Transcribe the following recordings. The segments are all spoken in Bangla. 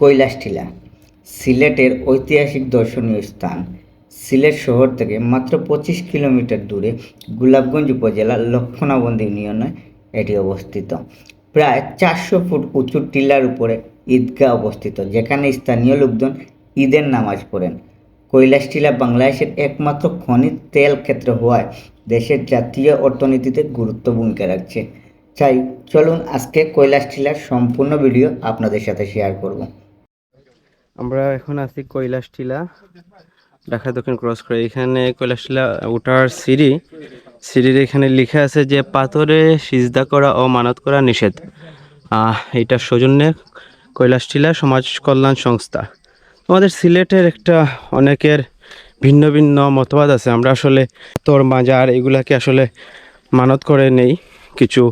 কৈলাসটিলা সিলেটের ঐতিহাসিক দর্শনীয় স্থান। সিলেট শহর থেকে মাত্র পঁচিশ কিলোমিটার দূরে গোলাপগঞ্জ উপজেলার লক্ষণাবন্দ ইউনিয়নে এটি অবস্থিত। প্রায় চারশো ফুট উঁচু টিলার উপরে ঈদগাহ অবস্থিত, যেখানে স্থানীয় লোকজন ঈদের নামাজ পড়েন। কৈলাসটিলা বাংলাদেশের একমাত্র খনিজ তেল ক্ষেত্র হওয়ায় দেশের জাতীয় অর্থনীতিতে গুরুত্ব ভূমিকা রাখছে। চাই চলুন আজকে কৈলাসটিলার সম্পূর্ণ ভিডিও আপনাদের সাথে শেয়ার করব। আমরা এখন আছি কৈলাস টিলা ঢাকা দক্ষিণ ক্রস করে। এখানে কৈলাস টিলা ওঠার সিঁড়ি, সিঁড়ির এখানে লেখা আছে যে, পাথরে সিজদা করা ও মানত করা নিষেধ। এইটার সৌজন্যে কৈলাস টিলা সমাজ কল্যাণ সংস্থা। আমাদের সিলেটের একটা অনেকের ভিন্ন ভিন্ন মতবাদ আছে। আমরা আসলে তোর মাজার এগুলাকে আসলে মানত করে নেই, কিছু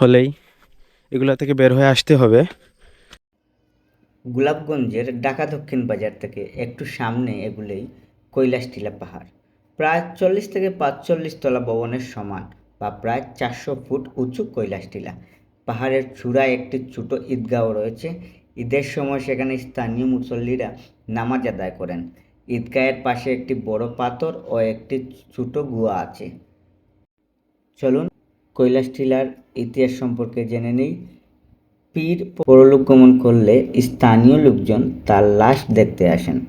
হলেই এগুলা থেকে বের হয়ে আসতে হবে। গোলাপগঞ্জের ঢাকা দক্ষিণ বাজার থেকে একটু সামনে এগুলোই কৈলাসটিলা পাহাড়। প্রায় চল্লিশ থেকে পাঁচচল্লিশ তলা ভবনের সমান বা প্রায় চারশো ফুট উঁচু কৈলাস কৈলাসটিলা। পাহাড়ের চূড়ায় একটি ছোট ঈদগাহ রয়েছে। ঈদের সময় সেখানে স্থানীয় মুসল্লিরা নামাজ আদায় করেন। ঈদগাহের পাশে একটি বড় পাথর ও একটি ছোট গুহা আছে। চলুন কৈলাসটিলার ইতিহাস সম্পর্কে জেনে নিই। পীর পরলোক গমন করলে স্থানীয় লোকজন তার লাশ দেখতে আসেন।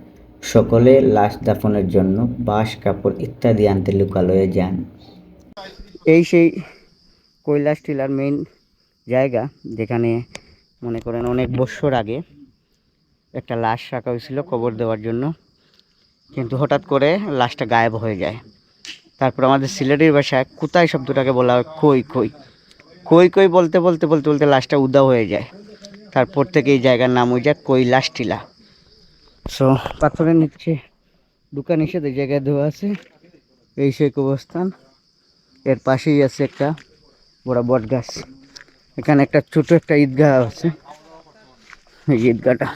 সকলে লাশ দাফনের জন্য বাঁশ, কাপড় ইত্যাদি আনতে লোকালয়ে যান। এই সেই কৈলাস টিলার মেইন জায়গা, যেখানে মনে করেন অনেক বছর আগে একটা লাশ রাখা হয়েছিল কবর দেওয়ার জন্য। কিন্তু হঠাৎ করে লাশটা গায়েব হয়ে যায়। তারপর আমাদের সিলেটের ভাষায় কোথায় শব্দটাকে বলা হয় কই কই। কই কই বলতে বলতে বলতে বলতে লাশটা উদাও হয়ে যায়। তারপর থেকে এই জায়গার নাম হয়ে যায় কৈলাস টিলা। সো পাথরের নিচে দোকান হিসেবে জায়গায় দেওয়া আছে। এই সেই অবস্থান এর পাশেই আছে একটা বড় বট গাছ এখানে একটা ছোট একটা ঈদগাহ আছে। এই ঈদগাহটা।